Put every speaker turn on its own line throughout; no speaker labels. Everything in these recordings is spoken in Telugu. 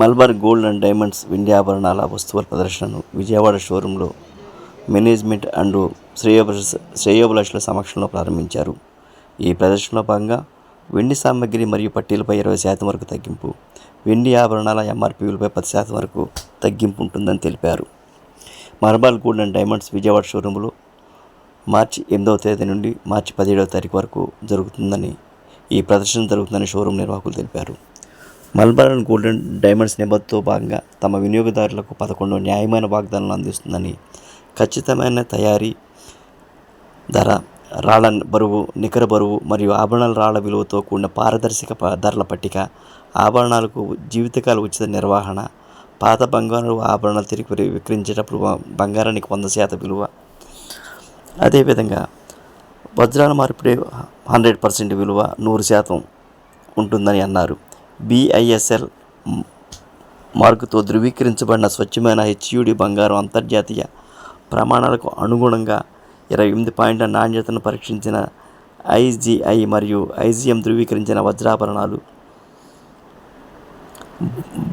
మల్బార్ గోల్డ్ అండ్ డైమండ్స్ వెండి ఆభరణాల వస్తువుల ప్రదర్శనను విజయవాడ షోరూంలో మేనేజ్మెంట్ అండ్ శ్రేయోభిలాష శ్రేయోభిలాషుల సమక్షంలో ప్రారంభించారు. ఈ ప్రదర్శనలో భాగంగా వెండి సామాగ్రి మరియు పట్టీలపై ఇరవై శాతం వరకు తగ్గింపు వెండి ఆభరణాల ఎంఆర్పీలపై పది శాతం వరకు తగ్గింపు ఉంటుందని తెలిపారు. మర్బాల్ గోల్డ్ అండ్ డైమండ్స్ విజయవాడ షోరూంలో మార్చి ఎనిమిదవ తేదీ నుండి మార్చి పదిహేడవ తారీఖు వరకు జరుగుతుందని ఈ ప్రదర్శన జరుగుతుందని షోరూం నిర్వాహకులు తెలిపారు. మల్బార్ అండ్ గోల్డెన్ డైమండ్స్ నిబంధనతో భాగంగా తమ వినియోగదారులకు పదకొండు న్యాయమైన వాగ్దానాలు అందిస్తుందని ఖచ్చితమైన తయారీ ధర రాళ్ళ బరువు నికర బరువు మరియు ఆభరణాల రాళ్ళ విలువతో కూడిన పారదర్శక ప- ధరల పట్టిక ఆభరణాలకు జీవితకాల ఉచిత నిర్వహణ పాత బంగారు ఆభరణాలు తిరిగి విక్రయించేటప్పుడు బంగారానికి వంద శాతం విలువ. అదేవిధంగా వజ్రాల మార్పిడి హండ్రెడ్ పర్సెంట్ విలువ నూరు శాతం ఉంటుందని అన్నారు. బిఐఎస్ఎల్ మార్కుతో ధృవీకరించబడిన స్వచ్ఛమైన హెచ్యుడి బంగారం అంతర్జాతీయ ప్రమాణాలకు అనుగుణంగా ఇరవై ఎనిమిది పాయింట్ల నాణ్యతను పరీక్షించిన ఐజిఐ మరియు ఐజిఎం ధృవీకరించిన వజ్రాభరణాలు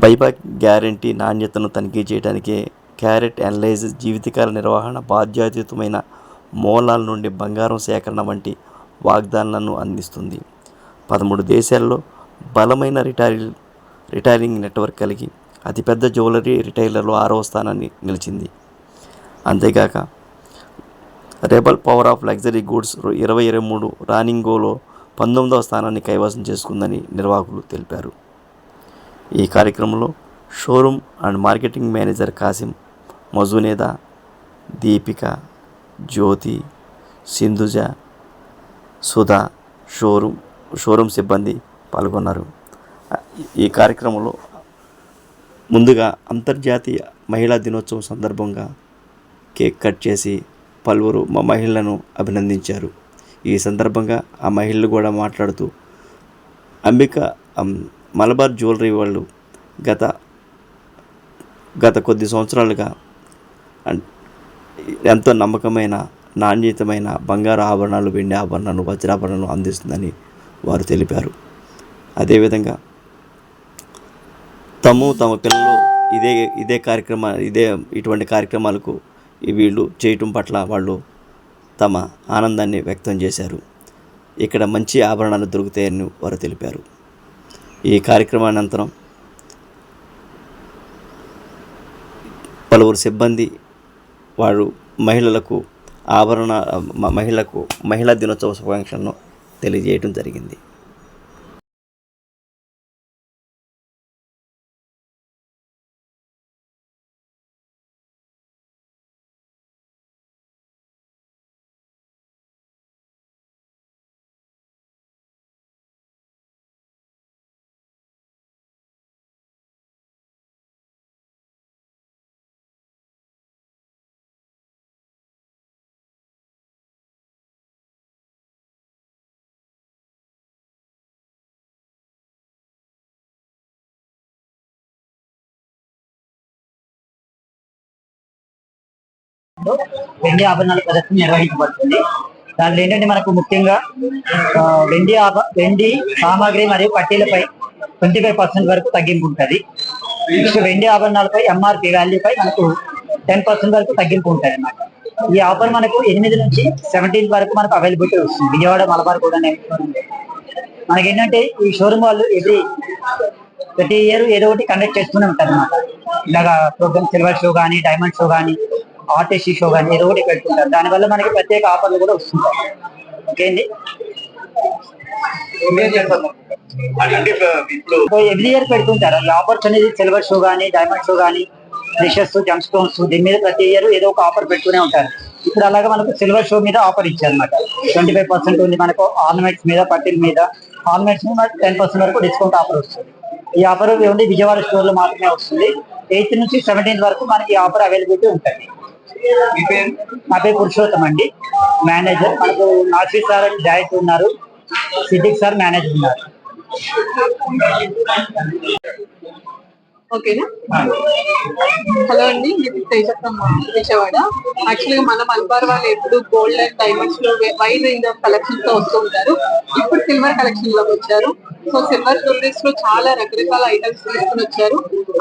బైబాక్ గ్యారంటీ నాణ్యతను తనిఖీ చేయడానికి క్యారెట్ అనలైజ్ జీవితకాల నిర్వహణ బాధ్యతమైన మూలాల నుండి బంగారం సేకరణ వంటి వాగ్దానాలను అందిస్తుంది. పదమూడు దేశాల్లో బలమైన రిటైల్ రిటైలింగ్ నెట్వర్క్ కలిగి అతిపెద్ద జ్యువెలరీ రిటైలర్లో ఆరవ స్థానాన్ని నిలిచింది. అంతేకాక rebel power of luxury goods ఇరవై ఇరవై మూడు రానింగోలో పంతొమ్మిదవ స్థానాన్ని కైవసం చేసుకుందని నిర్వాహకులు తెలిపారు. ఈ కార్యక్రమంలో showroom and marketing manager Kasim మజునేదా Deepika Jyothi Sindhuja Sudha showroom showroom సిబ్బంది పాల్గొన్నారు. ఈ కార్యక్రమంలో ముందుగా అంతర్జాతీయ మహిళా దినోత్సవం సందర్భంగా కేక్ కట్ చేసి పలువురు మా మహిళలను అభినందించారు. ఈ సందర్భంగా ఆ మహిళలు కూడా మాట్లాడుతూ అంబిక మలబార్ జ్యువెలరీ వాళ్ళు గత గత కొద్ది సంవత్సరాలుగా ఎంతో నమ్మకమైన నాణ్యతమైన బంగారు ఆభరణాలు వెండి ఆభరణాలు వజ్రాభరణాలు అందిస్తుందని వారు తెలిపారు. అదేవిధంగా తము తమ పిల్లలు ఇదే ఇదే కార్యక్రమ ఇదే ఇటువంటి కార్యక్రమాలకు వీళ్ళు చేయటం పట్ల వాళ్ళు తమ ఆనందాన్ని వ్యక్తం చేశారు. ఇక్కడ మంచి ఆభరణాలు దొరుకుతాయని వారు తెలిపారు. ఈ కార్యక్రమానంతరం పలువురు సిబ్బంది వారు మహిళలకు ఆభరణ మహిళకు మహిళా దినోత్సవ శుభాకాంక్షలను తెలియజేయడం జరిగింది.
వెండి ఆభరణాల ప్రదర్శన నిర్వహించబడుతుంది. దాంట్లో ఏంటంటే మనకు ముఖ్యంగా వెండి ఆభ వెండి సామాగ్రి మరియు పట్టీలపై ట్వంటీ ఫైవ్ పర్సెంట్ వరకు తగ్గింపు ఉంటుంది. నెక్స్ట్ వెండి ఆభరణాలపై ఎంఆర్పి వాల్యూపై మనకు టెన్ పర్సెంట్ వరకు తగ్గింపు ఉంటుంది అన్నమాట ఈ ఆఫర్ మనకు ఎనిమిది నుంచి సెవెంటీన్ వరకు మనకు అవైలబిలిటీ వస్తుంది. విజయవాడ మలబార్ కూడా మనకి ఏంటంటే ఈ షోరూమ్ వాళ్ళు ఇది ప్రతి ఇయర్ ఏదో ఒకటి కండక్ట్ చేస్తూనే ఉంటారు అనమాట ఇలాగా ప్రోగ్రామ్ సిల్వర్ షో కానీ డైమండ్ షో కానీ ఆర్టిస్ట్ షో కానీ ఏదో ఒకటి పెడుతుంటారు. దానివల్ల మనకి ప్రత్యేక ఆఫర్లు కూడా వస్తుంటాయి. ఓకే అండి ఎవ్రీ ఇయర్ పెడుతుంటారు. ఈ ఆఫర్స్ అనేది సిల్వర్ షో కానీ డైమండ్ షో కానీ ప్రెషర్స్ జమ్ స్టోన్స్ దీని మీద ప్రతి ఇయర్ ఏదో ఒక ఆఫర్ పెడుతూనే ఉంటారు. ఇప్పుడు అలాగా మనకు సిల్వర్ షో మీద ఆఫర్ ఇచ్చారు అనమాట ట్వంటీ ఫైవ్ పర్సెంట్ ఉంది. మనకు ఆర్నమెంట్స్ మీద పట్టీల మీద ఆర్నమెంట్స్ మీద టెన్ పర్సెంట్ వరకు డిస్కౌంట్ ఆఫర్ వస్తుంది. ఈ ఆఫర్ ఓన్లీ విజయవాడ స్టోర్లో మాత్రమే వస్తుంది. ఎయిత్ నుంచి సెవెంటీన్త్ వరకు మనకి ఈ ఆఫర్ అవైలబిలిటీ ఉంటుంది. నా పేరు పురుషోత్తం అండి. మేనేజర్ మనకు నాసి సార్ అని డైరెక్టర్ ఉన్నారు. సిద్దిక్ సార్ మేనేజర్ ఉన్నారు.
ఓకేనా? హలో అండి ఇది తేజక్కమ్మ విజయవాడ. యాక్చువల్గా మన మలబార్ వాళ్ళు ఎప్పుడు గోల్డ్ అండ్ డైమండ్స్లో వైడ్ రేంజ్ ఆఫ్ కలెక్షన్తో వస్తూ ఉంటారు. ఇప్పుడు సిల్వర్ కలెక్షన్లోకి వచ్చారు. సో సిల్వర్ జ్యువెలరీస్లో చాలా రకరకాల ఐటమ్స్ తీసుకుని వచ్చారు.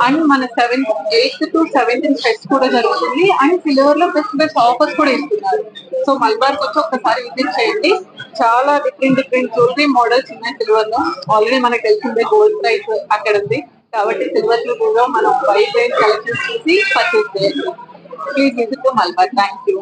అండ్ మన seventh eighth to seventh fest కూడా జరుగుతుంది. అండ్ సిల్వర్లో బెస్ట్ బెస్ట్ ఆఫర్స్ కూడా ఇస్తున్నారు. సో మల్బార్ వచ్చి ఒకసారి విజిట్ చేయండి. చాలా డిఫరెంట్ డిఫరెంట్ జ్యువెలరీ మోడల్స్ ఉన్నాయి సిల్వర్లో ఆల్రెడీ మనకు తెలిసిందే గోల్డ్ ప్రైస్ అక్కడ ఉంది. కాబట్టి సిల్వర్ జ్యువెలరీలో మనం వైట్ రేంజ్ కలెక్షన్స్ చూసి పర్చేస్ చేయండి please visit to Malabar thank you